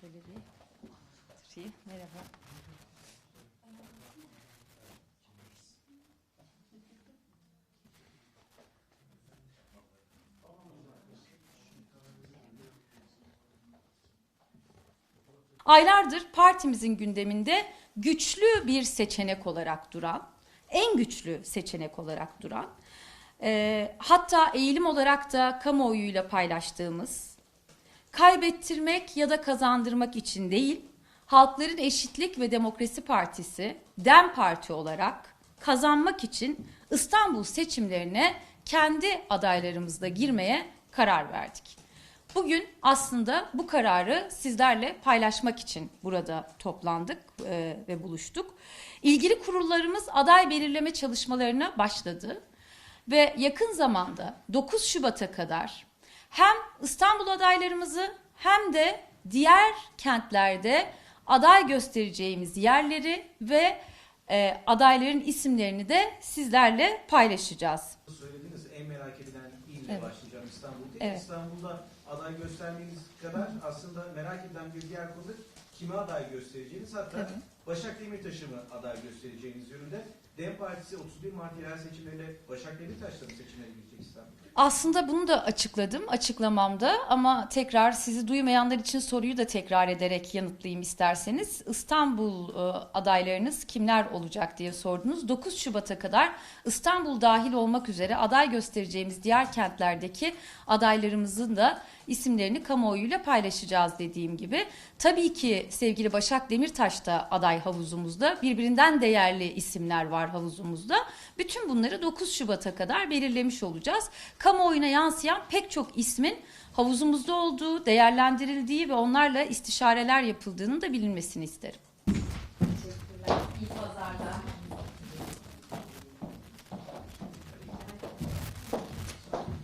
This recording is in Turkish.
şöyle bir tutayım. Merhaba. Aylardır partimizin gündeminde güçlü bir seçenek olarak duran, en güçlü seçenek olarak duran, e, hatta eğilim olarak da kamuoyuyla paylaştığımız, kaybettirmek ya da kazandırmak için değil, Halkların Eşitlik ve Demokrasi Partisi, DEM Parti olarak kazanmak için İstanbul seçimlerine kendi adaylarımızla girmeye karar verdik. Bugün aslında bu kararı sizlerle paylaşmak için burada toplandık e, ve buluştuk. İlgili kurullarımız aday belirleme çalışmalarına başladı ve yakın zamanda 9 Şubat'a kadar hem İstanbul adaylarımızı hem de diğer kentlerde aday göstereceğimiz yerleri ve e, adayların isimlerini de sizlerle paylaşacağız. Söylediniz en merak edilen ille Evet. başlayacağım İstanbul diye. Evet. İstanbul'da aday göstermeniz kadar aslında merak edilen bir diğer konu kime aday göstereceğiniz hatta Tabii. Başak Demirtaş'ı mı aday göstereceğiniz yönünde. DEM Partisi 31 Mart yerel seçimlerinde Başak Demirtaş'la mı seçimlere girecek İstanbul'da? Aslında bunu da açıkladım açıklamamda ama tekrar sizi duymayanlar için soruyu da tekrar ederek yanıtlayayım isterseniz. İstanbul e, adaylarınız kimler olacak diye sordunuz. 9 Şubat'a kadar İstanbul dahil olmak üzere aday göstereceğimiz diğer kentlerdeki adaylarımızın da isimlerini kamuoyuyla paylaşacağız dediğim gibi. Tabii ki sevgili Başak Demirtaş da aday havuzumuzda. Birbirinden değerli isimler var havuzumuzda. Bütün bunları 9 Şubat'a kadar belirlemiş olacağız. Kamuoyuna yansıyan pek çok ismin havuzumuzda olduğu, değerlendirildiği ve onlarla istişareler yapıldığının da bilinmesini isterim. Teşekkürler. İyi pazarlar.